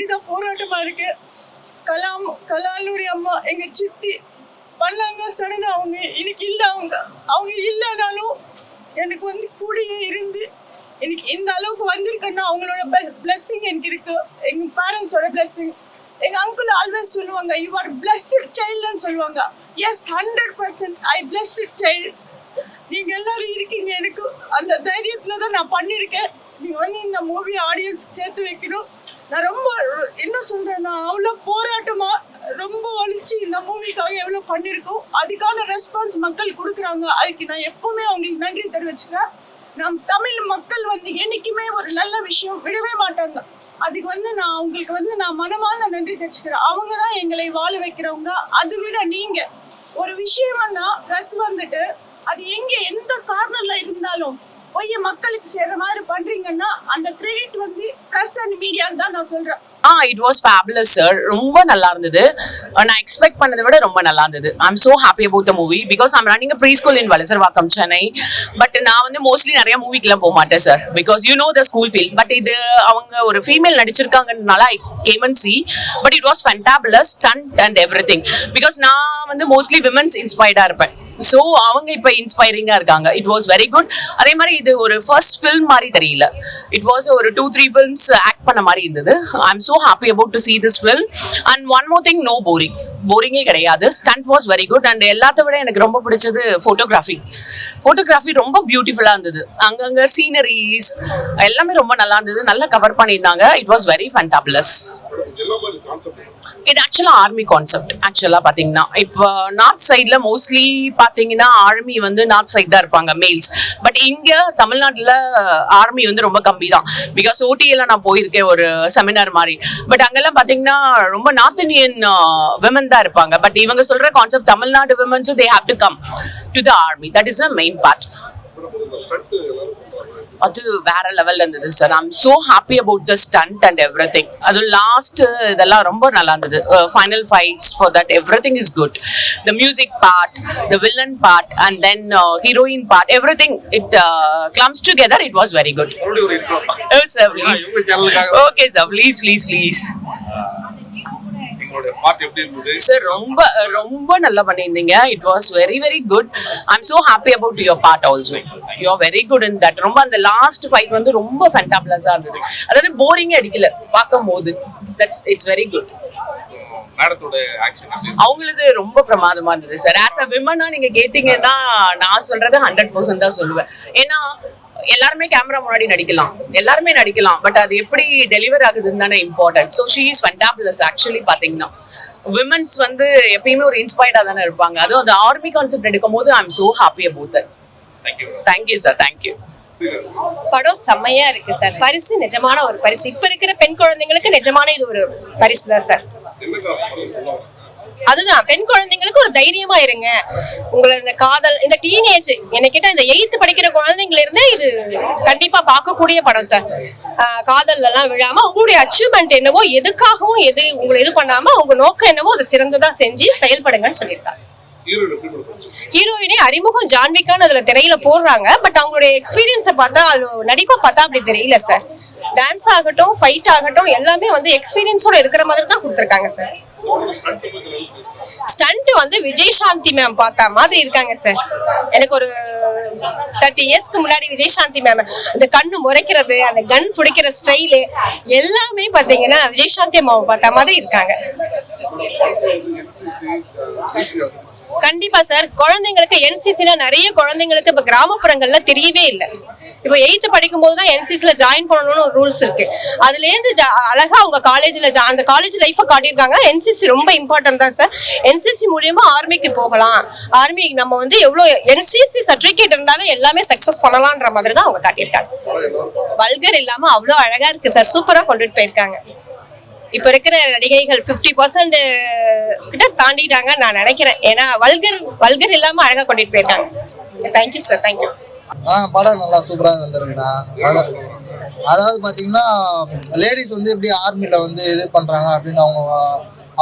அப்படிதான் போராட்டமா இருக்கு. கலாம் கலாலூரி அம்மா எங்க சித்தி பண்ணாங்க சடனா அவங்க இன்னைக்கு இல்ல அவங்க அவங்க இல்லைனாலும் எனக்கு வந்து கூடயே இருந்து எனக்கு இந்த அளவுக்கு வந்திருக்கேன்னா அவங்களோட பிளஸ்ஸிங் எனக்கு இருக்கு. எங்க பேரண்ட்ஸோட பிளஸ்ஸிங் எங்க அங்கிள் ஆல்வேஸ் சொல்லுவாங்க யூ ஆர் பிளஸ்ட் சைல்டுன்னு சொல்லுவாங்க. Yes hundred percent I blessed child நீங்க எல்லாரும் இருக்கீங்க எனக்கு. அந்த தைரியத்துல தான் நான் பண்ணியிருக்கேன். நீங்க வந்து இந்த மூவி ஆடியன்ஸ்க்கு சேர்த்து வைக்கணும். நான் ரொம்ப என்ன சொல்றேன்னா அவ்வளோ போராட்டமா ரொம்ப வலிச்சு இந்த மூவிக்காக எவ்வளோ பண்ணியிருக்கோம் அதுக்கான ரெஸ்பான்ஸ் மக்கள் கொடுக்குறாங்க. அதுக்கு நான் எப்பவுமே அவங்களுக்கு நன்றி தெரிவிச்சுக்கிறேன். நம் தமிழ் மக்கள் வந்து என்னைக்குமே ஒரு நல்ல விஷயம் விடவே மாட்டாங்க. அதுக்கு வந்து நான் அவங்களுக்கு வந்து நான் மனமார்ந்த நன்றி தெரிவிச்சுக்கிறேன். அவங்க தான் எங்களை வாழ வைக்கிறவங்க. அதை விட நீங்க ஒரு விஷயம்னா ட்ரெஸ் வந்துட்டு அது எங்க எந்த கார்னர்ல இருந்தாலும் போய் மக்களுக்கு சேர்ற மாதிரி பண்றீங்கன்னா அந்த கிரெடிட் வந்து பிரஸ் அண்ட் மீடியா தான் நான் சொல்றேன். Ah it was fabulous sir ரொம்ப நல்லா இருந்தது. நான் எக்ஸ்பெக்ட் பண்ணதை விட ரொம்ப நல்லா இருந்தது. I am so happy about the movie because I'm running pre school in Valasaravakkam Chennai but நான் வந்து மோஸ்ட்லி நிறைய மூவிக்கெல்லாம் போக மாட்டேன் sir because you know the school feel but இது அவங்க ஒரு female நடிச்சிருக்காங்கனால I came and see but it was fantabulous stunt and everything because நான் வந்து மோஸ்ட்லி விமன்ஸ் இன்ஸ்பைர்டாக இருப்பேன். ஸோ அவங்க இப்போ இன்ஸ்பைரிங்காக இருக்காங்க. இட் வாஸ் வெரி குட் அதே மாதிரி இது ஒரு ஃபர்ஸ்ட் ஃபில்ம் மாதிரி தெரியல. இட் வாஸ் ஒரு டூ த்ரீ ஃபில்ம்ஸ் ஆக்ட் பண்ண மாதிரி இருந்தது. I am so happy about to see this film and one more thing no boring போரிங்கே கிடையாது. Stunt was very good and எல்லாத்த விட எனக்கு ரொம்ப பிடிச்சது ஃபோட்டோகிராஃபி ஃபோட்டோகிராஃபி ரொம்ப பியூட்டிஃபுல்லாக இருந்தது. அங்கங்கே சீனரிஸ் எல்லாமே ரொம்ப நல்லா இருந்தது. நல்லா கவர் பண்ணியிருந்தாங்க. இட் வாஸ் வெரி ஃபண்டாபுலஸ் என்ன இது ஆக்சுவலாக ஆர்மி கான்செப்ட் ஆக்சுவலாக பார்த்தீங்கன்னா இப்போ நார்த் சைடில் மோஸ்ட்லி பார்த்தீங்கன்னா ஆர்மி வந்து நார்த் சைடு தான் இருப்பாங்க மேல்ஸ் பட் இங்கே தமிழ்நாட்டில் ஆர்மி வந்து ரொம்ப கம்மி தான் பிகாஸ் ஓடிஎல்லாம் நான் போயிருக்கேன் ஒரு செமினார் மாதிரி. பட் அங்கெல்லாம் பார்த்தீங்கன்னா ரொம்ப நார்த் இந்தியன் விமன் தான் இருப்பாங்க. பட் இவங்க சொல்கிற concept Tamil Nadu விமன்ஸும் they have to come to the army that is a main part இந்த ஸ்டண்ட் எல்லாரும் சொல்றாங்க அது வேற லெவல்ல இருந்தது sir I'm so happy about the stunt and everything அது லாஸ்ட் இதெல்லாம் ரொம்ப நல்லா இருந்தது. Final fights for that everything is good the music part the villain part and then heroine part everything it clubs together it was very good. Sir okay sir please please please எங்களுடைய part எப்படி இருந்தது? Sir ரொம்ப ரொம்ப நல்லா பண்ணியிருந்தீங்க. It was very very good I am so happy about your part also you are very good in that ரொம்ப அந்த last fight வந்து ரொம்ப ஃபென்டாப்ளஸாக இருந்தது. அதாவது போரிங்கே அடிக்கல. பார்க்கும்போது தட்ஸ் இட்ஸ் வெரி குட் அவங்களது ரொம்ப பிரமாதமா இருந்தது சார் ஆஸ் அ விமனா நீங்க கேட்டீங்கன்னா நான் சொல்றது ஹண்ட்ரட் பர்சன்ட் தான் சொல்லுவேன். ஏன்னா எல்லாருமே கேமரா முன்னாடி நடிக்கலாம். எல்லாருமே நடிக்கலாம். பட் அது எப்படி டெலிவர் ஆகுதுன்னு தானே important so she is fantabulous actually பார்த்தீங்கன்னா. விமன்ஸ் வந்து எப்பயுமே ஒரு இன்ஸ்பைர்டா தானே இருப்பாங்க. அதுவும் அந்த ஆர்மி கான்செப்ட் எடுக்கும் போது I am so happy about that thank you sir thank you படம் செம்மையா இருக்கு சார் பரிசு நிஜமான ஒரு பரிசு. இப்ப இருக்கிற பெண் குழந்தைங்களுக்கு நிஜமான இது ஒரு பரிசு தான் சார் அதுதான். பெண் குழந்தைங்களுக்கு ஒரு தைரியமா இருங்க. உங்களை இந்த காதல் இந்த டீனேஜ் என்கிட்ட இந்த எயித்து படிக்கிற குழந்தைங்கள இருந்தே இது கண்டிப்பா பார்க்கக்கூடிய படம் சார் ஆஹ் காதல்ல எல்லாம் விழாம உங்களுடைய அச்சீவ்மெண்ட் என்னவோ எதுக்காகவும் எது உங்களை இது பண்ணாம உங்க நோக்கம் என்னவோ அதை சிறந்ததா செஞ்சு செயல்படுங்கன்னு சொல்லியிருக்காங்க. ஹீரோயின் அறிமுகம் ஜான்விகான்னு அதுல திரையில போடுறாங்க. பட் அவங்களுடைய எக்ஸ்பீரியன்ஸை பார்த்தா அது நடிப்பை பார்த்தா அப்படி தெரியல சார் டான்ஸ் ஆகட்டும் ஃபைட் ஆகட்டும் எல்லாமே வந்து எக்ஸ்பீரியன்ஸோட இருக்கிற மாதிரி தான் கொடுத்துருக்காங்க சார் ஸ்டண்ட் வந்து விஜய் சாந்தி மேம் பார்த்தா மாதிரி இருக்காங்க சார் எனக்கு ஒரு தேர்ட்டி இயர்ஸ்க்கு முன்னாடி விஜய் சாந்தி மேம் அந்த கண்ணு முறைக்கிறது அந்த கன் பிடிக்கிற ஸ்டைலு எல்லாமே பார்த்தீங்கன்னா விஜய் சாந்தி அம்மாவை பார்த்தா மாதிரி இருக்காங்க. கண்டிப்பா சார் குழந்தைங்களுக்கு என்சிசில நிறைய குழந்தைங்களுக்கு இப்ப கிராமப்புறங்கள்ல தெரியவே இல்லை. இப்போ எயித்து படிக்கும் போது தான் என்சிசில ஜாயின் பண்ணணும்னு ஒரு ரூல்ஸ் இருக்கு. அதுலேருந்து ஜா- அழகா அவங்க காலேஜ்ல அந்த காலேஜ் லைஃபை காட்டியிருக்காங்க. என்சிசி ரொம்ப இம்பார்ட்டன்ட் தான் சார் என்சிசி மூலியமா ஆர்மிக்கு போகலாம். ஆர்மி நம்ம வந்து எவ்வளோ என்சிசி சர்டிஃபிகேட் இருந்தாலே எல்லாமே சக்சஸ் பண்ணலான்ற மாதிரி தான் அவங்க காட்டியிருக்காங்க. வல்கர் இல்லாம அவ்வளோ அழகா இருக்கு சார் சூப்பரா கொண்டுட்டு போயிருக்காங்க. இப்ப இருக்கிற நடிகைகள் 50% பர்சன்ட் கிட்ட தாண்டிட்டாங்க நான் நினைக்கிறேன். ஏன்னா வல்கர் வல்கர் இல்லாம அழகா கொண்டுட்டு போயிருக்காங்க. தேங்க்யூ சார் தேங்க்யூ ஆ படம் நல்லா சூப்பராக வந்திருக்குண்ணா அதான். அதாவது பார்த்தீங்கன்னா லேடிஸ் வந்து எப்படி ஆர்மியில் வந்து இது பண்ணுறாங்க அப்படின்னு அவங்க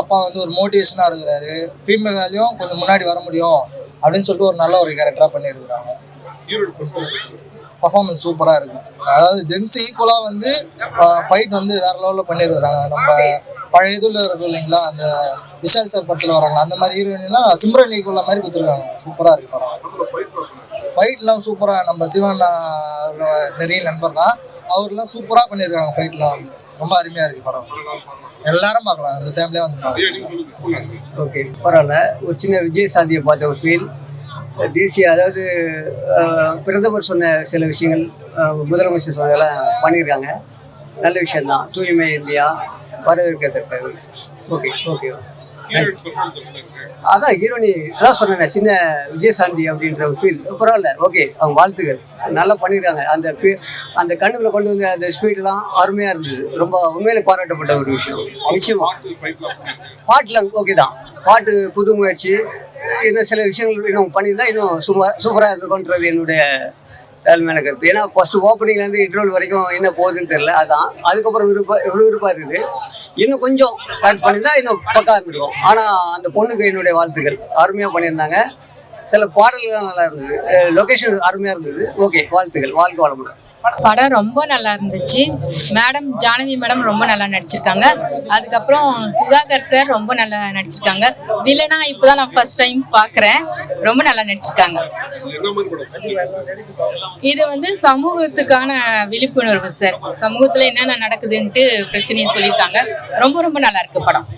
அப்பா வந்து ஒரு மோட்டிவேஷனாக இருக்கிறாரு. ஃபீமேலாலையும் கொஞ்சம் முன்னாடி வர முடியும் அப்படின்னு சொல்லிட்டு ஒரு நல்ல ஒரு கேரக்டராக பண்ணியிருக்கிறாங்க. பர்ஃபார்மன்ஸ் சூப்பராக இருக்கு. அதாவது ஜென்ஸ் ஈக்குவலாக வந்து ஃபைட் வந்து வேறு லெவலில் பண்ணியிருக்கிறாங்க. நம்ம பழைய இதில் இருக்கும் இல்லைங்களா? அந்த விஷால் சார் படத்தில் வராங்க அந்த மாதிரி ஹீரோயின்னா சிம்ரன் ஈக்குவலாக மாதிரி கொடுத்துருக்காங்க. சூப்பராக இருக்கு படம். ஃபைட்லாம் சூப்பராக நம்ம சிவன் நிறைய நண்பர் தான். அவர்லாம் சூப்பராக பண்ணியிருக்காங்க ஃபைட்லாம் வந்து. ரொம்ப அருமையாக இருக்குது படம். எல்லாரும் பார்க்கலாம். அந்த ஃபேமிலியாக வந்து பார்க்கலாம். ஓகே பரவாயில்ல. ஒரு சின்ன விஜய் சாந்தியை பார்த்த ஒரு ஃபீல் தேசிய அதாவது பிரதமர் சொன்ன சில விஷயங்கள் முதலமைச்சர் சொன்னதெல்லாம் பண்ணியிருக்காங்க. நல்ல விஷயம்தான். தூய்மை இந்தியா வரவேற்கத்தக்க ஓகே ஓகே அதான் ஹீரோனி அதான் சொன்னேன் சின்ன விஜயசாந்தி அப்படின்ற ஒரு ஃபீல் பரவாயில்ல ஓகே அவங்க வாழ்த்துக்கள். நல்லா பண்ணியிருக்காங்க அந்த அந்த கண்ணுக்குள்ள கொண்டு வந்து அந்த ஸ்பீட்லாம் அருமையாக இருந்தது. ரொம்ப உண்மையிலே பாராட்டப்பட்ட ஒரு விஷயம். நிச்சயமா. பாட்டில் ஓகே தான். பாட்டு புது முயற்சி. இன்னும் சில விஷயங்கள் இன்னும் பண்ணியிருந்தா இன்னும் சூப்பர் சூப்பராக இருக்கும்ன்றது என்னுடைய தாழ்மையான கருத்து ஏன்னா ஃபர்ஸ்ட் ஓப்பனிங்லேருந்து இன்டர்வல் வரைக்கும் என்ன போகுதுன்னு தெரியல. அதான். அதுக்கப்புறம் விருப்பம் எவ்வளோ விருப்பம் இருக்குது. இன்னும் கொஞ்சம் கட் பண்ணியிருந்தா இன்னும் பக்கா இருந்திருக்கும். ஆனால் அந்த பொண்ணுக்கு என்னுடைய வாழ்த்துக்கள். அருமையாக பண்ணியிருந்தாங்க. சில பாடல்கள் நல்லா இருந்தது. லொக்கேஷன் அருமையாக இருந்தது. ஓகே வாழ்த்துக்கள். வாழ்க்கை வளமுடன். படம் ரொம்ப நல்லா இருந்துச்சு. மேடம் ஜானவி மேடம் ரொம்ப நல்லா நடிச்சிருக்காங்க. அதுக்கப்புறம் சுதாகர் சார் ரொம்ப நல்லா நடிச்சிருக்காங்க. வில்லனா இப்போதான் நான் ஃபர்ஸ்ட் டைம் பார்க்குறேன் ரொம்ப நல்லா நடிச்சிருக்காங்க. இது வந்து சமூகத்துக்கான விழிப்புணர்வு சார் சமூகத்தில் என்னென்ன நடக்குதுன்ட்டு பிரச்சனையை சொல்லியிருக்காங்க. ரொம்ப ரொம்ப நல்லா இருக்கு படம்.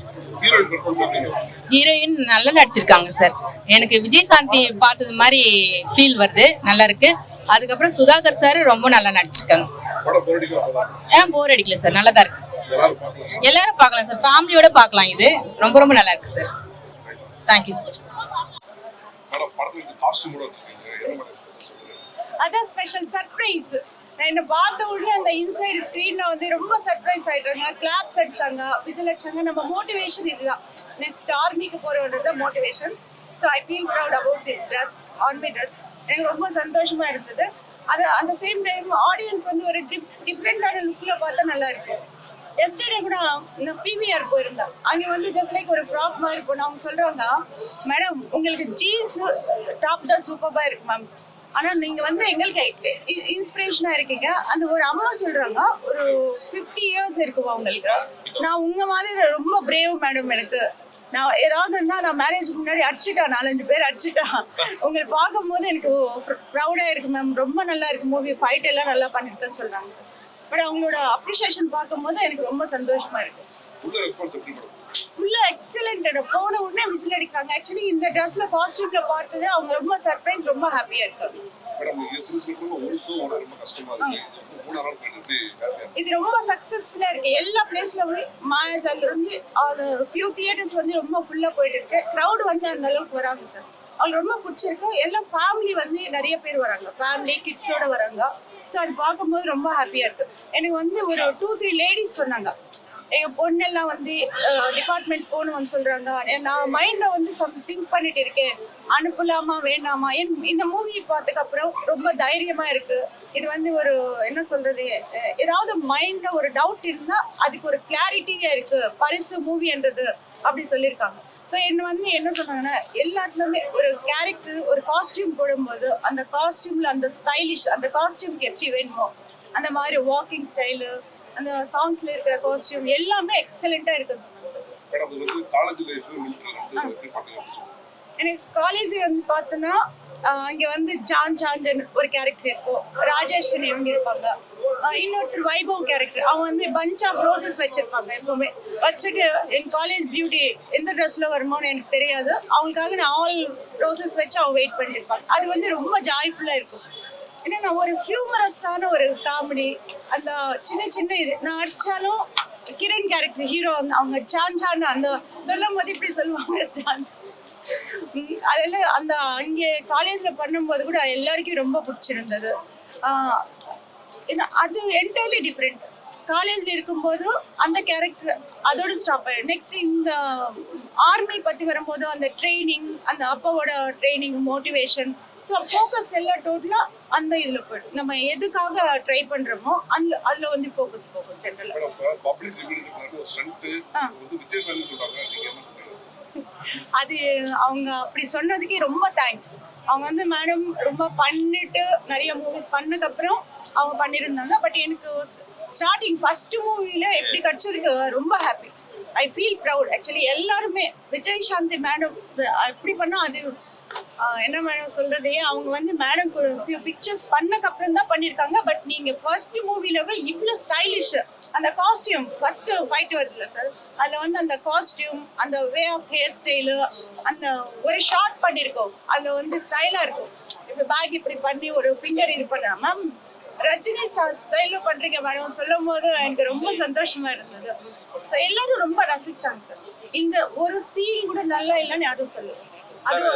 ஹீரோயின் ஹீரோயின் நல்லா நடிச்சிருக்காங்க சார் எனக்கு விஜய் சாந்தி பார்த்தது மாதிரி ஃபீல் வருது. நல்லா இருக்கு. அதுக்கப்புறம் சுதாகர் சார் ரொம்ப நல்லா நடிச்சிருக்காங்க. ஏன் போர் அடிக்கல சார் நல்லா தான் இருக்கு. எல்லாரும் பார்க்கலாம். சார் ஃபேமிலியோட பார்க்கலாம் இது. ரொம்ப ரொம்ப நல்லா இருக்கு சார் தேங்க்யூ சார் அதான் ஸ்பெஷல் சர்ப்ரைஸ் நான் என்ன பார்த்த உடனே அந்த இன்சைடு ஸ்க்ரீன்ல வந்து ரொம்ப சர்ப்ரைஸ் ஆயிட்டாங்க. கிளாப்ஸ் அடிச்சாங்க. விசில் அடிச்சாங்க. நம்ம மோட்டிவேஷன் இதுதான். நெக்ஸ்ட் ஆர்மிக்கு போறவங்க motivation so I feel proud about this dress army dress எனக்கு ரொம்ப சந்தோஷமா இருந்தது. அது அந்த சேம் டைம் ஆடியன்ஸ் வந்து ஒரு டிப் டிஃப்ரெண்டான லுக்ல பார்த்தா நல்லா இருக்கும். எஸ்டே கூட நான் பிவிஆர் போயிருந்தேன். அங்கே வந்து ஜஸ்ட் லைக் ஒரு ப்ராப் மாதிரி போனோம் அவங்க சொல்றாங்க மேடம் உங்களுக்கு ஜீன்ஸ் டாப் தான் சூப்பராக இருக்கு மேம் ஆனால் நீங்கள் வந்து எங்களுக்கு இன்ஸ்பிரேஷனாக இருக்கீங்க. அந்த ஒரு அம்மா சொல்கிறாங்க ஒரு ஃபிஃப்டி இயர்ஸ் இருக்குமா உங்களுக்கு. நான் உங்கள் மாதிரி ரொம்ப பிரேவ் மேடம் எனக்கு. நான் ஏதாவதுன்னா நான் மேரேஜ்க்கு முன்னாடி அடிச்சுட்டேன். நாலஞ்சு பேர் அடிச்சுட்டேன். உங்களை பார்க்கும்போது எனக்கு ப்ரௌடாக இருக்கு மேம் ரொம்ப நல்லா இருக்கு. மூவி ஃபைட் எல்லாம் நல்லா பண்ணிருக்கேன்னு சொல்கிறாங்க பட் அவங்களோட அப்ரிஷியேஷன் பார்க்கும்போது எனக்கு ரொம்ப சந்தோஷமா இருக்கு. உள்ள எக்ஸலண்ட் போன உடனே விசில் அடிக்கிறாங்க ஆக்சுவலி இந்த ட்ரெஸ்ல காஸ்டியூம்ல பார்த்தது அவங்க ரொம்ப சர்ப்ரைஸ் ரொம்ப ஹாப்பியா இருக்காங்க. கூட இது ரொம்ப சக்சஸ்ஃபுல்லா இருக்கு. எல்லா பிளேஸ்லயுமே மாயாஜால் இருந்து அது ஃபியூ தியேட்டர்ஸ் வந்து ரொம்ப ஃபுல்லா போயிட்டு இருக்கு க்ரௌட் வந்து அந்த அளவுக்கு வராங்க சார் அவங்களுக்கு ரொம்ப பிடிச்சிருக்கு. எல்லாம் ஃபேமிலி வந்து நிறைய பேர் வராங்க. ஃபேமிலி கிட்ஸோட வராங்க. ஸோ அது பார்க்கும்போது ரொம்ப ஹாப்பியா இருக்கு. எனக்கு வந்து ஒரு டூ த்ரீ லேடிஸ் சொன்னாங்க. எங்க பொண்ணெல்லாம் வந்து டிபார்ட்மெண்ட் போகணும்னு சொல்றாங்க. நான் மைண்ட்ல வந்து சம் திங்க் பண்ணிட்டு இருக்கேன். அனுப்பலாமா வேண்டாமா? என் இந்த மூவி பார்த்ததுக்கு அப்புறம் ரொம்ப தைரியமா இருக்கு. இது வந்து ஒரு என்ன சொல்றது ஏதாவது மைண்ட்ல ஒரு டவுட் இருந்தா அதுக்கு ஒரு கிளாரிட்டியா இருக்கு. பரிசு மூவின்றது அப்படி சொல்லியிருக்காங்க. ஸோ என்ன வந்து என்ன சொன்னாங்கன்னா எல்லாத்துலேயுமே ஒரு கேரக்டர் ஒரு காஸ்டியூம் போடும்போது அந்த காஸ்டியூமில் அந்த ஸ்டைலிஷ் அந்த காஸ்டியூம்க்கு எப்படி வேணுமோ அந்த மாதிரி வாக்கிங் ஸ்டைலு அந்த சாங்ஸ்ல இருக்கிற காஸ்டியூம் எல்லாமே எக்ஸலண்டா சொல்லுங்க. எனக்கு காலேஜ் வந்து பார்த்தோன்னா அங்க வந்து ஜான் சாந்தன் ஒரு கேரக்டர் இருக்கும். ராஜேஷன் இவங்க இருப்பாங்க. இன்னொருத்தர் வைபவ் கேரக்டர் அவங்க வந்து பஞ்ச் ஆஃப் ரோசஸ் வச்சிருப்பாங்க எப்பவுமே. வச்சுட்டு என் காலேஜ் பியூட்டி எந்த ட்ரெஸ்ல வருமோன்னு எனக்கு தெரியாது. அவங்களுக்காக நான் ஆல் ரோசஸ் வச்சு அவங்க வெயிட் பண்ணிட்டு இருப்பாங்க அது வந்து ரொம்ப ஜாய்ஃபுல்லா இருக்கும். ஏன்னா நான் ஒரு ஹியூமரஸான ஒரு காமெடி அந்த சின்ன சின்ன இது நான் அடிச்சாலும் கிரண் கேரக்டர் ஹீரோ அந்த அவங்க சான் அந்த சொல்லும் போது இப்படி சொல்லுவாங்க சான்ஸ் அதெல்லாம் அந்த அங்கே காலேஜ்ல பண்ணும்போது கூட எல்லாருக்கும் ரொம்ப பிடிச்சிருந்தது. ஏன்னா அது என்டையர்லி டிஃப்ரெண்ட் காலேஜ்ல இருக்கும்போது அந்த கேரக்டர் அதோட ஸ்டாப் ஆயிடும். நெக்ஸ்ட் இந்த ஆர்மி பத்தி வரும்போது அந்த ட்ரைனிங் அந்த அப்பாவோட ட்ரைனிங் மோட்டிவேஷன் ஸோ ஃபோக்கஸ் எல்லாம் டோட்டலா அந்த இதுல போயிடும். நம்ம எதுக்காக ட்ரை பண்றோமோ அந்த அதுல வந்து ஃபோக்கஸ் போகும் ஜென்ரலா மேடம் பப்ளிக் ரிவ்யூ ஒரு ஸ்டண்ட் வந்து விஜய் சாந்தி சொல்றாங்க. நீங்க என்ன சொல்றீங்க? அது அவங்க அப்படி சொன்னதுக்கே ரொம்ப தேங்க்ஸ் அவங்க வந்து மேடம் ரொம்ப பண்ணிட்டு நிறைய மூவிஸ் பண்ணதுக்கப்புறம் அவங்க பண்ணியிருந்தாங்க பட் எனக்கு ஸ்டார்டிங் ஃபர்ஸ்ட் மூவில எப்படி கிடைச்சதுக்கு ரொம்ப happy I feel proud actually எல்லாருமே விஜய் சாந்தி மேடம் எப்படி பண்ணா அது என்ன மேடம் சொல்றது? அவங்க வந்து மேடம் பிக்சர்ஸ் பிக்சர்ஸ் பண்ணக்கப்புறம் தான் பண்ணியிருக்காங்க பட் நீங்க ஃபர்ஸ்ட் மூவிலவே இவ்வளோ ஸ்டைலிஷ் அந்த காஸ்டியூம் ஃபர்ஸ்ட் ஃபைட் வருதுல்ல சார் அதில் வந்து அந்த காஸ்டியூம் அந்த வே ஆஃப் ஹேர் ஸ்டைலு அந்த ஒரு ஷார்ட் பண்ணியிருக்கோம் அதில் வந்து ஸ்டைலாக இருக்கும். இப்போ பேக் இப்படி பண்ணி ஒரு ஃபிங்கர் இது பண்ண மேம் ரஜினி ஸ்டைலில் பண்றீங்க மேடம் சொல்லும் போது எனக்கு ரொம்ப சந்தோஷமா இருந்தது. ஸோ எல்லாரும் ரொம்ப ரசிச்சாங்க சார் இந்த ஒரு சீன் கூட நல்லா இல்லைன்னு யாரும் அது சார்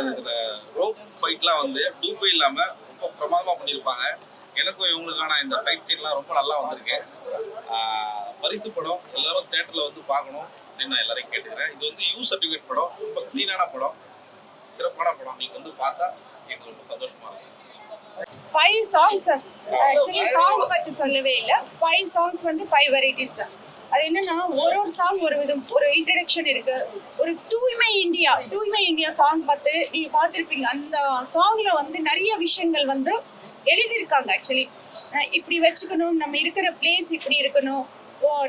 ரோப் ஃபைட்லாம் வந்து டூப்பே இல்லாம ரொம்ப பிரமாதமா பண்ணியிருப்பாங்க. எனக்கும் இவங்களுக்கான இந்த ஃபைட் சீன்லாம் ரொம்ப நல்லா வந்திருக்கு. பரிசு படம் எல்லாரும் தேட்டர்ல வந்து பார்க்கணும் அப்படின்னு நான் எல்லாரையும் கேட்டுக்கிறேன். இது வந்து யூ சர்டிஃபிகேட் படம். ரொம்ப க்ளீனான படம். சிறப்பான படம். நீங்க வந்து பார்த்தா எங்களுக்கு ரொம்ப சந்தோஷமா இருக்கும். ஃபைவ் சாங்ஸ் ஆக்சுவலி சாங்ஸ் பத்தி சொல்லவே இல்லை. ஃபைவ் சாங்ஸ் வந்து ஃபைவ் வெரைட்டிஸ் தான். அது என்னன்னா ஒரு ஒரு சாங் ஒரு விதம். ஒரு இன்ட்ரடக்ஷன் இருக்கு. ஒரு தூய்மை இந்தியா தூய்மை இந்தியா சாங் பார்த்து நீங்க பார்த்துருப்பீங்க. அந்த சாங்ல வந்து நிறைய விஷயங்கள் வந்து எழுதியிருக்காங்க ஆக்சுவலி இப்படி வச்சுக்கணும் நம்ம இருக்கிற பிளேஸ் இப்படி இருக்கணும்.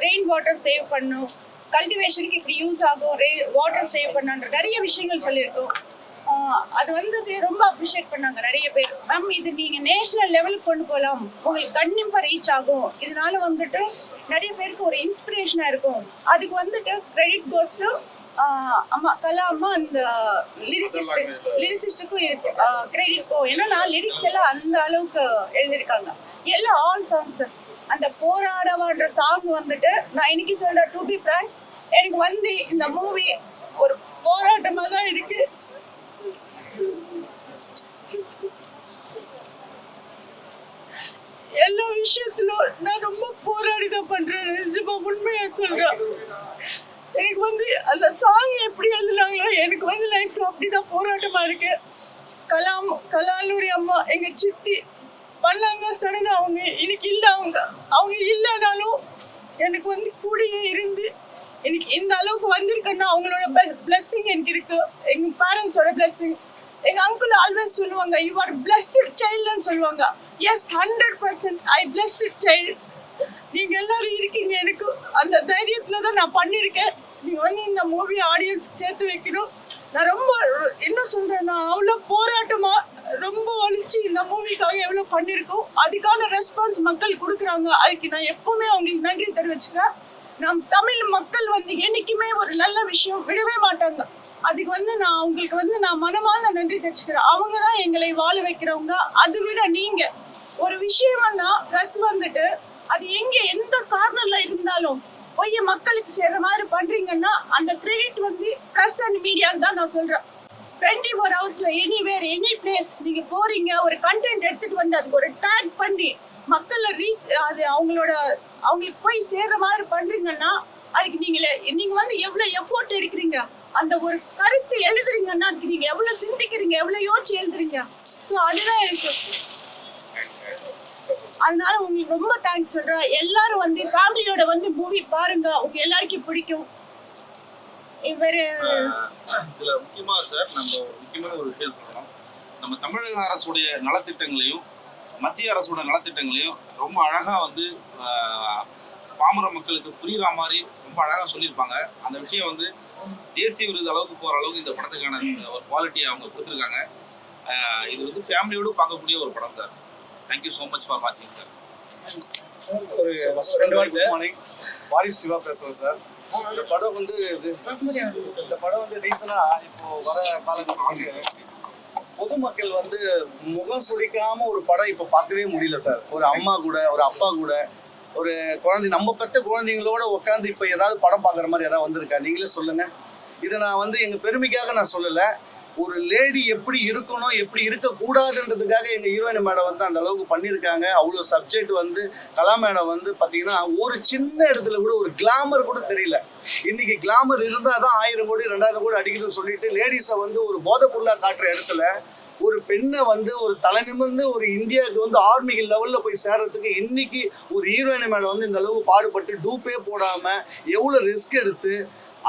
ரெயின் வாட்டர் சேவ் பண்ணணும். கல்டிவேஷனுக்கு இப்படி யூஸ் ஆகும். ரெயின் வாட்டர் சேவ் பண்ணுன்ற நிறைய விஷயங்கள் சொல்லியிருக்கோம். அது வந்து ரொம்ப அப்ரிஷியேட் பண்ணாங்க நிறைய பேர். மேம் இது நீங்க நேஷனல் லெவலுக்கு கொண்டு போகலாம். உங்களுக்கு கண்டிப்பா ரீச் ஆகும். இதனால வந்துட்டு நிறைய பேருக்கு ஒரு இன்ஸ்பிரேஷனா இருக்கும். அதுக்கு வந்துட்டு கிரெடிட் கோஸ் டு அம்மா கலா அம்மா அந்த லிரிசிஸ்ட் லிரிசிஸ்டுக்கும் கிரெடிட் போ ஏன்னா லிரிக்ஸ் எல்லாம் அந்த அளவுக்கு எழுதியிருக்காங்க. எல்லாம் ஆல் சாங்ஸ் அந்த போராடவான்ற சாங் வந்துட்டு நான் இன்னைக்கு சொல்ற டு பி ஃப்ராங்க் எனக்கு வந்து இந்த மூவி ஒரு போராட்டமாக தான் இருக்கு. விஷயத்துல நான் ரொம்ப போராடி தான் பண்றேன். நிஜமா உண்மையா சொல்றேன். எனக்கு வந்து அந்த சாங் எப்படி எழுதுனாங்களோ எனக்கு வந்து லைஃப்ல அப்படிதான் போராட்டமா இருக்கு. கலாம் கலாலூரி அம்மா எங்க சித்தி பண்ணாங்க சடனா அவங்க இன்னைக்கு இல்ல அவங்க அவங்க இல்லைனாலும் எனக்கு வந்து கூடயே இருந்து எனக்கு இந்த அளவுக்கு வந்திருக்கேன்னா அவங்களோட பிளஸ்ஸிங் எனக்கு இருக்கு. எங்க பேரண்ட்ஸோட பிளஸ்ஸிங் எங்க அங்கிள் ஆல்வேஸ் சொல்லுவாங்க யூ ஆர் பிளஸ்ட் சைல்டுன்னு சொல்லுவாங்க. Yes hundred percent I blessed child நீங்க எல்லாரும் இருக்கீங்க எனக்கு. அந்த தைரியத்துல தான் நான் பண்ணியிருக்கேன். நீங்க வந்து இந்த மூவி ஆடியன்ஸ்க்கு சேர்த்து வைக்கணும். நான் ரொம்ப என்ன சொல்றேன் நான் அவ்வளோ போராட்டமா ரொம்ப ஒழிச்சு இந்த மூவிக்காக எவ்வளோ பண்ணியிருக்கோம். அதுக்கான ரெஸ்பான்ஸ் மக்கள் கொடுக்குறாங்க. அதுக்கு நான் எப்பவுமே அவங்களுக்கு நன்றி தெரிவிச்சுக்கிறேன். நம் தமிழ் மக்கள் வந்து என்னைக்குமே ஒரு நல்ல விஷயம் விடவே மாட்டாங்க. அதுக்கு வந்து நான் அவங்களுக்கு வந்து நான் மனமார்ந்த நன்றி தெரிவிச்சுக்கிறேன். அவங்க தான் எங்களை வாழ வைக்கிறவங்க. அதை விட நீங்க ஒரு விஷயம்னா ட்ரெஸ் வந்துட்டு அது எங்க எந்த கார்னர்ல இருந்தாலும் போய் மக்களுக்கு சேர்ற மாதிரி பண்றீங்கன்னா அந்த கிரெடிட் வந்து ப்ரெஸ் அண்ட் மீடியாக்கு தான் நான் சொல்றேன். டுவெண்ட்டி ஃபோர் ஹவர்ஸ்ல எனிவேர் எனி பிளேஸ் நீங்க போறீங்க ஒரு கண்டென்ட் எடுத்துட்டு வந்து அதுக்கு ஒரு டேக் பண்ணி மக்களை ரீச் அது அவங்களோட அவங்களுக்கு போய் சேர்ற மாதிரி பண்றீங்கன்னா அதுக்கு நீங்களே நீங்க வந்து எவ்வளவு எஃபோர்ட் எடுக்கிறீங்க? அந்த ஒரு கருத்து எழுதுறீங்கன்னா அதுக்கு நீங்க எவ்வளவு சிந்திக்கிறீங்க எவ்வளவு யோசிச்சு எழுதுறீங்க? ஸோ அதுதான் எனக்கு அதனால உங்களுக்கு ரொம்ப தேங்க்ஸ் சொல்றேன். எல்லாரும் வந்து ஃபேமிலியோட வந்து மூவி பாருங்க. உங்க எல்லாருக்கும் பிடிக்கும். இவரு இதுல முக்கியமா சார் நம்ம ஒரு முக்கியமான ஒரு விஷயம் சொல்லணும். நம்ம தமிழக அரசுடைய நலத்திட்டங்களையும் மத்திய அரசோட நலத்திட்டங்களையும் ரொம்ப அழகா வந்து பாமர மக்களுக்கு புரியுற மாதிரி ரொம்ப அழகா சொல்லியிருப்பாங்க. அந்த விஷயம் வந்து தேசிய விருது அளவுக்கு போற அளவுக்கு இந்த படத்துக்கான ஒரு குவாலிட்டியை அவங்க கொடுத்துருக்காங்க. இது வந்து ஃபேமிலியோடு பார்க்கக்கூடிய ஒரு படம் sir thank you so much for வாட்சிங் சார் ஒரு ரெண்டு வாரம் குட் மார்னிங் வாரிஸ் சிவா பேசுறேன் சார் இந்த படம் வந்து இது இந்த படம் வந்து ரீசனா இப்போ வர காலகட்டத்துக்கு பொதுமக்கள் வந்து முகம் சுளிக்காம ஒரு படம் இப்போ பார்க்கவே முடியல சார் ஒரு அம்மா கூட ஒரு அப்பா கூட ஒரு குழந்தை நம்ம பெற்ற குழந்தைங்களோட உட்காந்து இப்போ ஏதாவது படம் பார்க்குற மாதிரி ஏதாவது வந்திருக்கா? நீங்களே சொல்லுங்க. இதை நான் வந்து எங்கள் பெருமைக்காக நான் சொல்லலை. ஒரு லேடி எப்படி இருக்கணும் எப்படி இருக்கக்கூடாதுன்றதுக்காக எங்கள் ஹீரோயின் மேடம் வந்து அந்த அளவுக்கு பண்ணியிருக்காங்க. அவ்வளோ சப்ஜெக்ட் வந்து கலா மேடம் வந்து பார்த்தீங்கன்னா ஒரு சின்ன இடத்துல கூட ஒரு கிளாமர் கூட தெரியல. இன்னைக்கு கிளாமர் இருந்தால் தான் ஆயிரம் கோடி ரெண்டாயிரம் கோடி அடிக்கணும்னு சொல்லிட்டு லேடிஸை வந்து ஒரு போதை பொருளாக காட்டுற இடத்துல ஒரு பெண்ணை வந்து ஒரு தலை நிமிர்ந்து ஒரு இந்தியாவுக்கு வந்து ஆர்மி லெவலில் போய் சேர்றதுக்கு இன்னைக்கு ஒரு ஹீரோயின் மேலே வந்து இந்த அளவு பாடுபட்டு டூப்பே போடாமல் எவ்வளோ ரிஸ்க் எடுத்து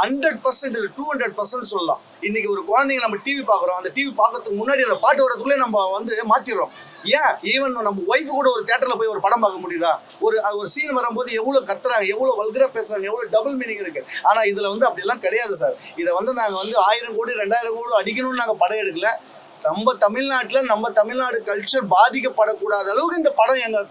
ஹண்ட்ரட் பர்சன்ட் இல்லை டூ ஹண்ட்ரட் பர்சன்ட் சொல்லலாம். இன்னைக்கு ஒரு குழந்தைங்க நம்ம டிவி பார்க்குறோம். அந்த டிவி பார்க்கறதுக்கு முன்னாடி அந்த பாட்டு வரதுக்குள்ளே நம்ம வந்து மாற்றிடுறோம் ஏன்? ஈவன் நம்ம ஒய்ஃப் கூட ஒரு தேட்டரில் போய் ஒரு படம் பார்க்க முடியுதா? ஒரு ஒரு சீன் வரும்போது எவ்வளோ கத்துறாங்க எவ்வளோ வல்கராக பேசுகிறாங்க எவ்வளோ டபுள் மீனிங் இருக்கு. ஆனால் இதில் வந்து அப்படிலாம் கிடையாது சார் இதை வந்து நாங்கள் வந்து ஆயிரம் கோடி ரெண்டாயிரம் கோடி அடிக்கணும்னு நாங்கள் படம் எடுக்கல. நம்ம தமிழ்நாட்டில் நம்ம தமிழ்நாடு கல்ச்சர் பாதிக்கப்படக்கூடாத அளவுக்கு இந்த படம் எங்கள்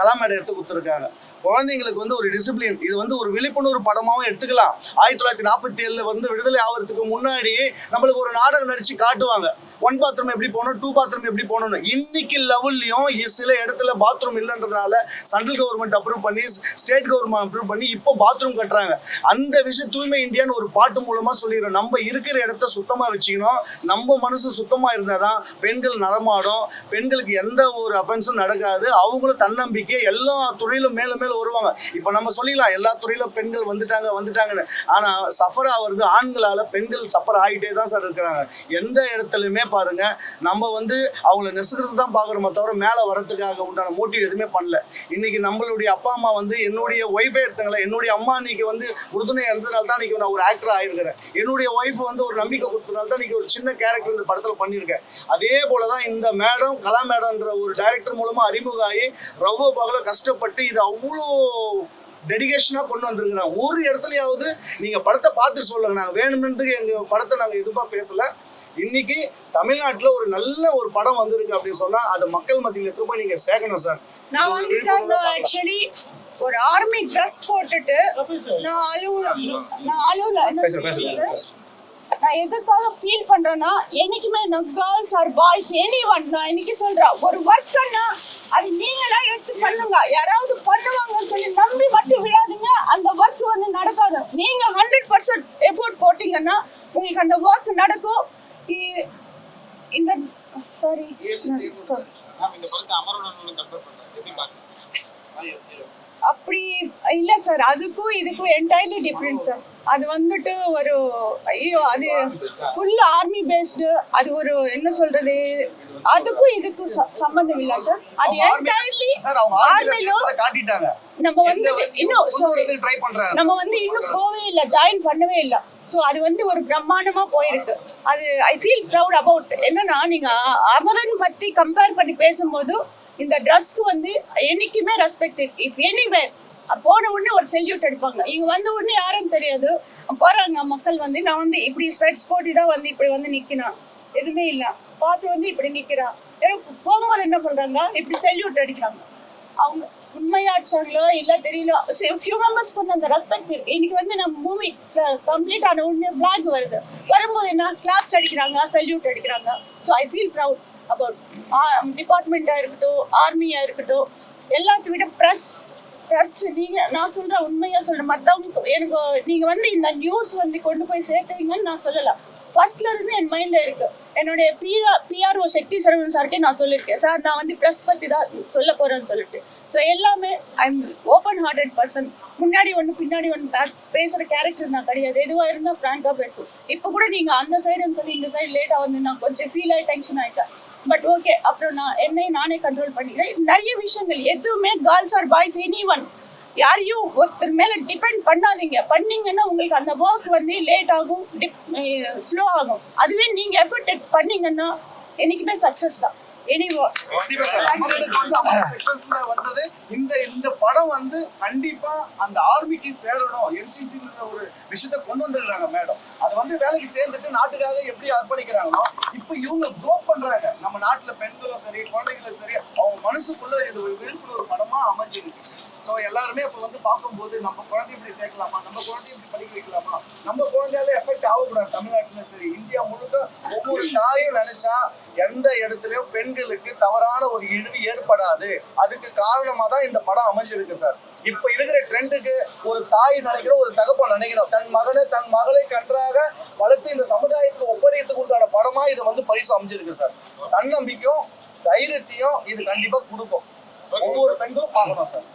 கலாமேடை எடுத்து கொடுத்துருக்காங்க. குழந்தைங்களுக்கு வந்து ஒரு டிசிப்ளின் இது வந்து ஒரு விழிப்புணர்வு படமாகவும் எடுத்துக்கலாம். ஆயிரத்தி தொள்ளாயிரத்தி நாற்பத்தி ஏழில் வந்து விடுதலை ஆகிறதுக்கு முன்னாடி நம்மளுக்கு ஒரு நாடகம் நடித்து காட்டுவாங்க. ஒன் பாத்ரூம் எப்படி போகணும்? டூ பாத்ரூம் எப்படி போகணும்னு. இன்னைக்கு லெவல்லையும் சில இடத்துல பாத்ரூம் இல்லைன்றதுனால சென்ட்ரல் கவர்மெண்ட் அப்ரூவ் பண்ணி ஸ்டேட் கவர்மெண்ட் அப்ரூவ் பண்ணி இப்போ பாத்ரூம் கட்டுறாங்க. அந்த விஷயம் தூய்மை இந்தியான்னு ஒரு பாட்டு மூலமா சொல்லிடுறோம். நம்ம இருக்கிற இடத்த சுத்தமா வச்சுக்கணும். நம்ம மனசு சுத்தமா இருந்தாதான் பெண்கள் நடமாடும். பெண்களுக்கு எந்த ஒரு அஃபென்ஸும் நடக்காது. அவங்களும் தன்னம்பிக்கை எல்லா துறையிலும் மேல மேல வருவாங்க. இப்போ நம்ம சொல்லிடலாம் எல்லா துறையிலும் பெண்கள் வந்துட்டாங்க வந்துட்டாங்கன்னு. ஆனா சஃபர் ஆகிறது ஆண்களால பெண்கள் சஃபர் ஆகிட்டே தான் சார் இருக்கிறாங்க. எந்த இடத்துலையுமே பாருங்க. நம்ம வந்து அவங்கள நெசுக்கிறது தான் பார்க்குறோமே தவிர மேலே வர்றதுக்காக உண்டான மோட்டிவ் எதுவுமே பண்ணல. இன்னைக்கு நம்மளுடைய அப்பா அம்மா வந்து என்னுடைய ஒய்ஃபே எடுத்துங்களேன். என்னுடைய அம்மா இன்னைக்கு வந்து உறுதுணையாக இருந்ததுனால தான் இன்னைக்கு நான் ஒரு ஆக்டர் ஆயிருக்கிறேன். என்னுடைய ஒய்ஃப் வந்து ஒரு நம்பிக்கை கொடுத்ததுனால தான் இன்னைக்கு ஒரு சின்ன கேரக்டர் இந்த படத்தில் பண்ணியிருக்கேன். அதே போல தான் இந்த மேடம் கலா மேடம்ன்ற ஒரு டைரக்டர் மூலமாக அறிமுகம் ஆகி ரொம்ப பகல கஷ்டப்பட்டு இது அவ்வளோ டெடிகேஷனாக கொண்டு வந்திருக்கிறேன். ஒரு இடத்துலையாவது நீங்கள் படத்தை பார்த்து சொல்லுங்க. நாங்கள் வேணுமென்றதுக்கு எங்கள் படத்தை நாங்கள் எதுவாக பேசலை. இன்னைக்கு தமிழ்நாட்டில் ஒரு நல்ல ஒரு படம் வந்திருக்கு அப்படின்னு சொன்னால் அது மக்கள் மத்தியில் திரும்ப நீங்கள் சேர்க்கணும் சார். நான் வந்து சார் ஆக்சுவலி ஒரு ஆர்மி ட்ரெஸ் போட்டுட்டு நான் அலுவல நான் அலுவல என்ன சொல்றது? நான் எதுக்காக ஃபீல் பண்றேன்னா என்னைக்குமே நான் girls or boys anyone நான் இன்னைக்கு சொல்றேன் ஒரு ஒர்க்னா அது நீங்களா எடுத்து பண்ணுங்க. யாராவது பண்ணுவாங்கன்னு சொல்லி நம்பி மட்டும் விடாதீங்க அந்த ஒர்க் வந்து நடக்காது. நீங்க ஹண்ட்ரட் பர்சன்ட் எஃபோர்ட் போட்டீங்கன்னா உங்களுக்கு அந்த ஒர்க் நடக்கும். இ- இந்த சாரி சாரி அப்படி இல்ல சார். அதுக்கும் இதுக்கும் என்டையர்லி டிஃப்ரெண்ட் சார். அது வந்துட்டு ஒரு ஐயோ அது ஃபுல் ஆர்மி பேஸ்டு அது ஒரு என்ன சொல்றது? அதுக்கும் இதுக்கும் ச- சம்மந்தம் இல்ல சார். அது என்டையர்லி ஆர்மிலும் காட்டிட்டாங்க. நம்ம வந்துட்டு இன்னும் சாரி நம்ம வந்து இன்னும் போவே இல்லை ஜாயின் பண்ணவே இல்லை. ஸோ அது வந்து ஒரு பிரம்மாண்டமா போயிருக்கு. அது ஐ ஃபீல் ப்ரௌட் அபவுட் என்னன்னா நீங்க அமரன் பத்தி கம்பேர் பண்ணி பேசும்போது இந்த ட்ரெஸ்க்கு வந்து என்னைக்குமே ரெஸ்பெக்ட் இஃப் எனிவேர் போன உடனே ஒரு செல்யூட் எடுப்பாங்க. இங்க வந்த உடனே யாரும் தெரியாது. போறாங்க மக்கள் வந்து நான் வந்து இப்படி ஸ்பெட்ஸ் போட்டு தான் வந்து இப்படி வந்து நிக்கிறான். எதுவுமே இல்ல. பார்த்து வந்து இப்படி நிக்கிறான். போகும்போது என்ன பண்றாங்க? இப்படி செல்யூட் அடிக்கிறாங்க. அவங்க உண்மையாச்சாங்களோ இல்ல தெரியல. ஃபியூ மெம்பர்ஸ்க்கு வந்து அந்த ரெஸ்பெக்ட் இருக்கு இன்னைக்கு வந்து நம்ம மூவி கம்ப்ளீட் ஆன உடனே பிளாக் வருது. வரும்போது என்ன? கிளாப்ஸ் அடிக்கிறாங்க செல்யூட் அடிக்கிறாங்க. ஸோ ஐ ஃபீல் ப்ரவுட் அப்போ டிபார்ட்மெண்ட்டாக இருக்கட்டும் ஆர்மியாக இருக்கட்டும் எல்லாத்தை விட ப்ரெஸ் ப்ரெஸ் நீங்கள் நான் சொல்கிற உண்மையாக சொல்கிறேன் மற்றவங்க எனக்கு நீங்கள் வந்து இந்த நியூஸ் வந்து கொண்டு போய் சேர்த்துவீங்கன்னு நான் சொல்லலாம் ஃபர்ஸ்ட்ல இருந்து என் மைண்ட்ல இருக்கு. என்னுடைய பிஆர் பிஆர்ஓ சக்தி சரவணன் சார்க்கே நான் சொல்லியிருக்கேன். சார் நான் வந்து ப்ரெஸ் பற்றி தான் சொல்ல போறேன்னு சொல்லிட்டு. ஸோ எல்லாமே I am open hearted person முன்னாடி ஒன்று பின்னாடி ஒன்று பேச பேசுகிற கேரக்டர் நான் கிடையாது. எதுவாக இருந்தால் ஃப்ராங்காக பேசுவோம் இப்போ கூட நீங்கள் அந்த சைடுன்னு சொல்லி இந்த சைடு லேட்டாக வந்து நான் கொஞ்சம் ஃபீல் ஆகி டென்ஷன் ஆகிட்டேன் பட் ஓகே அப்புறம் நான் என்னை நானே கண்ட்ரோல் பண்ணிக்கிறேன். நிறைய விஷயங்கள் எதுவுமே girls or boys anyone யாரையும் ஒருத்தர் மேல டிபெண்ட் பண்ணாதீங்க. பண்ணீங்கன்னா உங்களுக்கு அந்த ஒர்க் வந்து லேட் ஆகும் ஸ்லோ ஆகும். அதுவே நீங்க எஃபர்ட் பண்ணீங்கன்னா என்னைக்குமே சக்சஸ் தான். எனி ஒர்க் கண்டிப்பா சார். அமரனுக்கு வந்து அமரன் செக்ஷன்ஸ்ல வந்தது. இந்த இந்த படம் வந்து கண்டிப்பா அந்த ஆர்மிக்கு சேரணும். என்சிசிங்கிற ஒரு விஷயத்த கொண்டு வந்துடுறாங்க மேடம் அது வந்து வேலைக்கு சேர்ந்துட்டு நாட்டுக்காக எப்படி அர்ப்பணிக்கிறாங்களோ இப்போ இவங்க க்ரோ பண்றாங்க. நம்ம நாட்டுல பெண்களும் சரி குழந்தைகளும் சரி அவங்க மனசுக்குள்ள இது ஒரு விழிப்புணர்வு படமா அமைஞ்சிருக்கு. ஸோ எல்லாருமே இப்போ வந்து பார்க்கும்போது நம்ம குழந்தை இப்படி சேர்க்கலாமா? நம்ம குழந்தை இப்படி படிக்க வைக்கலாமா? நம்ம குழந்தையால எஃபெக்ட் ஆகக்கூடாது. தமிழ்நாட்டுல சரி இந்தியா முழுக்க ஒவ்வொரு தாயும் நினைச்சா எந்த இடத்துலயும் பெண்களுக்கு தவறான ஒரு இழிவு ஏற்படாது. அதுக்கு காரணமா தான் இந்த படம் அமைஞ்சிருக்கு சார். இப்ப இருக்கிற ட்ரெண்டுக்கு ஒரு தாய் நினைக்கிறோம் ஒரு தகப்பன் நினைக்கிறோம் தன் மகனை தன் மகளை கன்றாக வளர்த்து இந்த சமுதாயத்துக்கு ஒப்படைத்துக்கு உண்டான படமா இது வந்து பரிசு அமைஞ்சிருக்கு சார். தன்னம்பிக்கையும் தைரியத்தையும் இது கண்டிப்பா கொடுக்கும். ஒவ்வொரு பெண்களும் பார்க்கணும் சார்.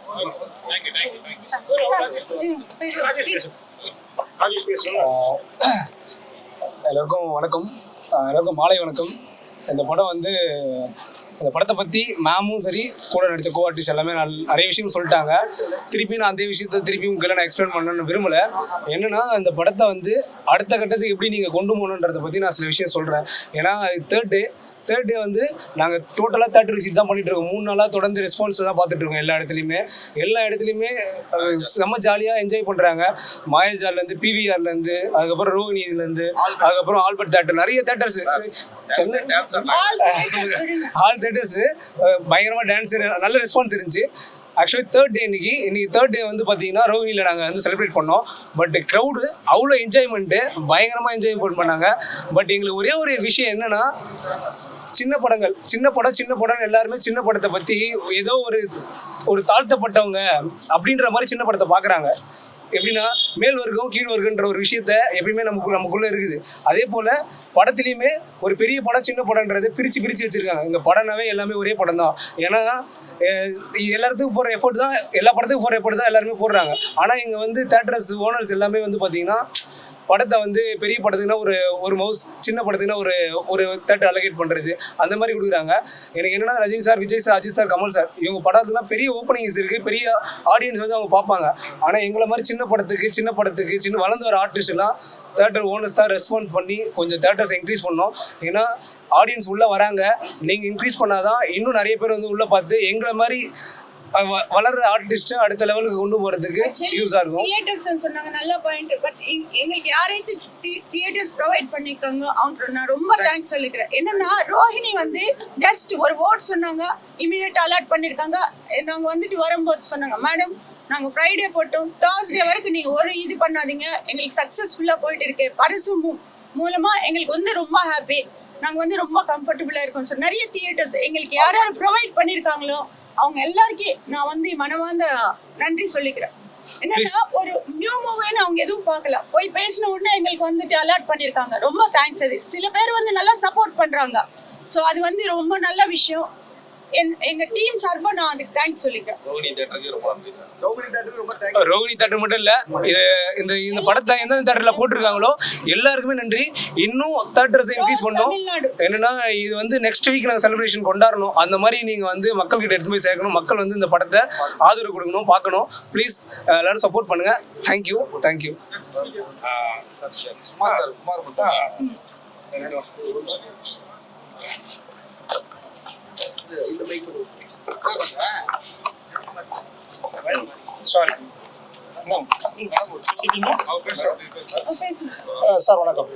எல்லாருக்கும் வணக்கம். ஆஹ் எல்லாருக்கும் மாலை வணக்கம். இந்த படம் வந்து இந்த படத்தை பற்றி மேமும் சரி கூட நடித்த கோ ஆர்டிஸ்ட் எல்லாமே நல் நிறைய விஷயம் சொல்லிட்டாங்க. திருப்பியும் நான் அதே விஷயத்த திருப்பியும் உங்களை நான் எக்ஸ்பிளைன் பண்ணணும்னு விரும்பலை. என்னன்னா இந்த படத்தை வந்து அடுத்த கட்டத்துக்கு எப்படி நீங்கள் கொண்டு போகணுன்றதை பற்றி நான் சில விஷயம் சொல்கிறேன் ஏன்னா தேர்ட் டே தேர்ட் டே வந்து நாங்கள் டோட்டலாக தேர்ட் விசிட் தான் பண்ணிட்டு இருக்கோம். மூணு நாளாக தொடர்ந்து ரெஸ்பான்ஸ் தான் பார்த்துட்டு இருக்கோம் எல்லா இடத்துலையுமே. எல்லா இடத்துலையுமே செம்ம ஜாலியாக என்ஜாய் பண்ணுறாங்க மாயஜால்லேருந்து பிவிஆர்லேருந்து அதுக்கப்புறம் ரோஹினிலேருந்து அதுக்கப்புறம் ஆல்பர்ட் தேட்டர் நிறைய தேட்டர்ஸ் சென்னை ஆல் தேட்டர்ஸு பயங்கரமாக டான்ஸ் நல்ல ரெஸ்பான்ஸ் இருந்துச்சு. ஆக்சுவலி தேர்ட் டே இன்னைக்கு இன்னைக்கு தேர்ட் டே வந்து பார்த்தீங்கன்னா ரோஹினியில் நாங்கள் வந்து செலிப்ரேட் பண்ணோம். பட் க்ரௌடு அவ்வளோ என்ஜாய்மெண்ட்டு பயங்கரமாக என்ஜாய் பண்ணாங்க. பட் எங்களுக்கு ஒரே ஒரு விஷயம் என்னன்னா சின்ன படங்கள் சின்ன படம் சின்ன படம் எல்லாருமே சின்ன படத்தை பற்றி ஏதோ ஒரு ஒரு தாழ்த்தப்பட்டவங்க அப்படின்ற மாதிரி சின்ன படத்தை பார்க்குறாங்க. எப்படின்னா மேல் வர்க்கம் கீழ் வர்க்கன்ற ஒரு விஷயத்த எப்பயுமே நமக்கு நமக்குள்ள இருக்குது. அதே போல படத்துலையுமே ஒரு பெரிய படம் சின்ன படம்ன்றதை பிரிச்சு பிரிச்சு வச்சிருக்காங்க. இந்த படம்னாவே எல்லாமே ஒரே படம் தான். ஏன்னா எல்லாத்துக்கும் போகிற எஃபோர்ட் தான் எல்லா படத்துக்கும் போகிற எஃபோர்ட் தான் எல்லாருமே போடுறாங்க. ஆனால் இங்கே வந்து தேட்டர்ஸ் ஓனர்ஸ் எல்லாமே வந்து பார்த்தீங்கன்னா படத்தை வந்து பெரிய படத்துக்குன்னா ஒரு ஒரு மவுஸ் சின்ன படத்துக்குன்னா ஒரு ஒரு தேட்டர் அலோகேட் பண்ணுறது அந்த மாதிரி கொடுக்குறாங்க. எனக்கு என்னன்னா Rajini sir Vijay sir Ajith sir Kamal sir இவங்க படத்துக்குலாம் பெரிய ஓப்பனிங்ஸ் இருக்குது பெரிய ஆடியன்ஸ் வந்து அவங்க பார்ப்பாங்க. ஆனால் எங்களை மாதிரி சின்ன படத்துக்கு சின்ன படத்துக்கு சின்ன வளர்ந்து வர ஆர்டிஸ்ட்லாம் தேட்டர் ஓனர்ஸ் தான் ரெஸ்பான்ஸ் பண்ணி கொஞ்சம் தேட்டர்ஸ் இன்க்ரீஸ் பண்ணோம். ஏன்னா ஆடியன்ஸ் உள்ளே வராங்க. நீங்கள் இன்க்ரீஸ் பண்ணாதான் இன்னும் நிறைய பேர் வந்து உள்ளே பார்த்து எங்களை மாதிரி வளர்ற ஆர்டிஸ்ட்டை அடுத்த லெவலுக்கு கொண்டு போகிறதுக்கு யூஸாக இருக்கும். தியேட்டர்ஸ் சொன்னாங்க நல்ல பாயிண்ட் பட் எங்களுக்கு யாரைத்து தியேட்டர்ஸ் ப்ரொவைட் பண்ணிருக்காங்க அவங்க நான் ரொம்ப தேங்க்ஸ் சொல்லிக்கிறேன். என்னன்னா ரோஹிணி வந்து ஜஸ்ட் ஒரு வேர்ட் சொன்னாங்க இமீடியட் அலர்ட் பண்ணிருக்காங்க நாங்க வந்துட்டு வரும்போது சொன்னாங்க மேடம் நாங்க ஃப்ரைடே போட்டோம். தேர்ஸ்டே வரைக்கும் நீங்க ஒரு இது பண்ணாதீங்க. எங்களுக்கு சக்சஸ்ஃபுல்லா போயிட்டு இருக்கு. பரிசு மூ- மூலமா எங்களுக்கு வந்து ரொம்ப ஹாப்பி நாங்க வந்து ரொம்ப கம்ஃபர்டபுளா இருக்கோம் ஸோ நிறைய தியேட்டர்ஸ் எங்களுக்கு யார் யார் ப்ரொவைட் பண்ணிருக்காங்களோ அவங்க எல்லாருக்கும் நான் வந்து மனமார்ந்த நன்றி சொல்லிக்கிறேன். என்னன்னா ஒரு நியூ மூவின்னு அவங்க எதுவும் பார்க்கல. போய் பேசின உடனே எங்களுக்கு வந்துட்டு அலர்ட் பண்ணியிருக்காங்க. ரொம்ப தேங்க்ஸ் அது. சில பேர் வந்து நல்லா சப்போர்ட் பண்றாங்க. ஸோ அது வந்து ரொம்ப நல்ல விஷயம். எங்க டீம் சார்பா நான் அதுக்கு தேங்க்ஸ் சொல்லிக்கிறேன். ரோஹினி தேட்டருக்கு ரொம்ப நன்றி சார். ரோஹினி தேட்டர் மட்டும் இல்ல இது இந்த இந்த படத்தை எந்தெந்த தேட்டர்ல போட்டிருக்காங்களோ எல்லாருக்குமே நன்றி. இன்னும் தேட்டர்ஸ் இன்க்ரீஸ் பண்ணோம். என்னன்னா இது வந்து நெக்ஸ்ட் வீக் நாங்கள் செலிப்ரேஷன் கொண்டாடணும். அந்த மாதிரி நீங்க வந்து மக்கள் கிட்ட எடுத்து போய் சேர்க்கணும். மக்கள் வந்து இந்த படத்தை ஆதரவு கொடுக்கணும் பார்க்கணும். ப்ளீஸ் எல்லாரும் சப்போர்ட் பண்ணுங்க. Thank you thank you Kumar sir Kumar மட்டும். இந்த பைக் சாரி சார் வணக்கம்.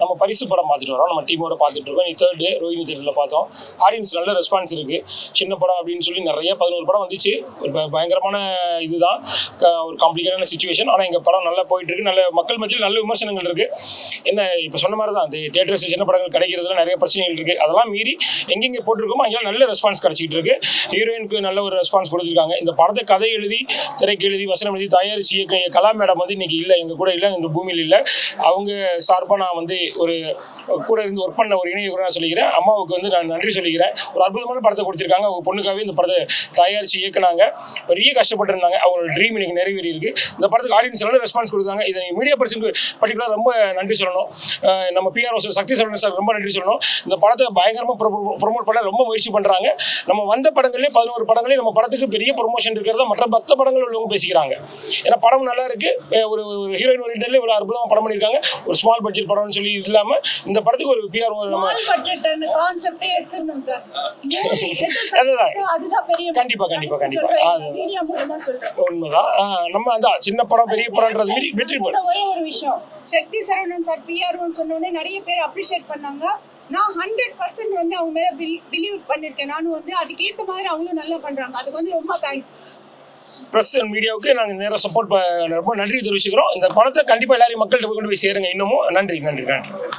நம்ம பரிசு படம் பார்த்துட்டு வரோம். நம்ம டீமோட பார்த்துட்டு இருக்கோம். நீ தேர்ட் டே ரோஹினி தேட்டரில் பார்த்தோம். ஆடியன்ஸ் நல்ல ரெஸ்பான்ஸ் இருக்குது சின்ன படம் அப்படின்னு சொல்லி நிறைய பதினோரு படம் வந்துச்சு. ஒரு பயங்கரமான இதுதான். ஒரு காம்ப்ளிகேட்டான சுச்சுவேஷன் ஆனால் எங்கள் படம் நல்லா போயிட்டு இருக்கு. நல்ல மக்கள் மத்தியில் நல்ல விமர்சனங்கள் இருக்குது என்ன இப்போ சொன்ன மாதிரி தான். அந்த தேட்டர்ஸ் சின்ன படங்கள் கிடைக்கிறதுல நிறைய பிரச்சனைகள் இருக்குது அதெல்லாம் மீறி எங்கெங்கே போட்டிருக்கோமோ அங்கெல்லாம் நல்ல ரெஸ்பான்ஸ் கிடச்சிட்டு இருக்கு. ஹீரோயினுக்கு நல்ல ஒரு ரெஸ்பான்ஸ் கொடுத்துருக்காங்க. இந்த படத்தை கதை எழுதி திரைக்கு எழுதி வசனம் எழுதி தயாரிச்சு இயக்க கலா மேடம் வந்து இன்னைக்கு இல்லை எங்கள் கூட இல்லை எங்கள் பூமியில் இல்லை. அவங்க சார்பாக நான் வந்து ஒரு கூட இருந்து ஒர்க் பண்ண ஒரு இணைய கூட நான் சொல்லிக்கிறேன். அம்மாவுக்கு வந்து நான் நன்றி சொல்லிக்கிறேன். ஒரு அற்புதமான படத்தை கொடுத்துருக்காங்க. அவங்க பொண்ணுக்காகவே இந்த படத்தை தயாரித்து இயக்குனாங்க. பெரிய கஷ்டப்பட்டிருந்தாங்க. அவங்களோட ட்ரீம் இன்னைக்கு நிறைவேறி இருக்கு. இந்த படத்துக்கு ஆடியன்ஸ் எல்லாம் ரெஸ்பான்ஸ் கொடுத்தாங்க. இதை மீடியா பர்சனுக்கு பர்டிகுலர் ரொம்ப நன்றி சொல்லணும். நம்ம PRO sir Sakthi Saravanan sir ரொம்ப நன்றி சொல்லணும். இந்த படத்தை பயங்கரமாக ப்ரொமோட் பண்ண ரொம்ப முயற்சி பண்ணுறாங்க நம்ம வந்த படங்களே பதினோரு படங்களே நம்ம படத்துக்கு பெரிய ப்ரொமோஷன் இருக்கிறத மற்ற மற்ற படங்கள் உள்ளவங்க பேசிக்கிறாங்க. ஏன்னா படம் நல்லா இருக்கு. ஒரு ஒரு ஹீரோயின் ஓரியன்டில் இவ்வளோ அற்புதமாக படம் பண்ணியிருக்காங்க ஒரு ஸ்மால் பட்ஜெட் படம்னு சொல்லி இல்லாமல் இந்த படத்துக்கு ஒரு பிஆர்ஓ நம்ம கண்டிப்பா, கண்டிப்பா, கண்டிப்பா. உண்மைதான். நம்ம அதான் சின்ன படம் பெரிய படம்ன்றது மாரி வெற்றி படம் ஒரே ஒரு விஷயம். சக்தி சரவணன் சார் பிஆர்ஓன்னு சொன்னோடனே நிறைய பேர் அப்ரிஷியேட் பண்ணாங்க. நான் ஹண்ட்ரட் பர்சன்ட் வந்து அவங்க மேல பிலீவ் பண்ணிருக்கேன். நானும் வந்து அதுக்கேத்த மாதிரி அவங்களும் நல்லா பண்றாங்க. அதுக்கு வந்து ரொம்ப தேங்க்ஸ் ப்ரெஸ் அண்ட் மீடியாவுக்கு நாங்கள் நேராக சப்போர்ட் ரொம்ப நன்றி தெரிவிச்சுக்கிறோம். இந்த படத்தை கண்டிப்பாக எல்லாரையும் மக்கள்கிட்ட கொண்டு போய் சேருங்க. இன்னமும் நன்றி நன்றி நன்றி.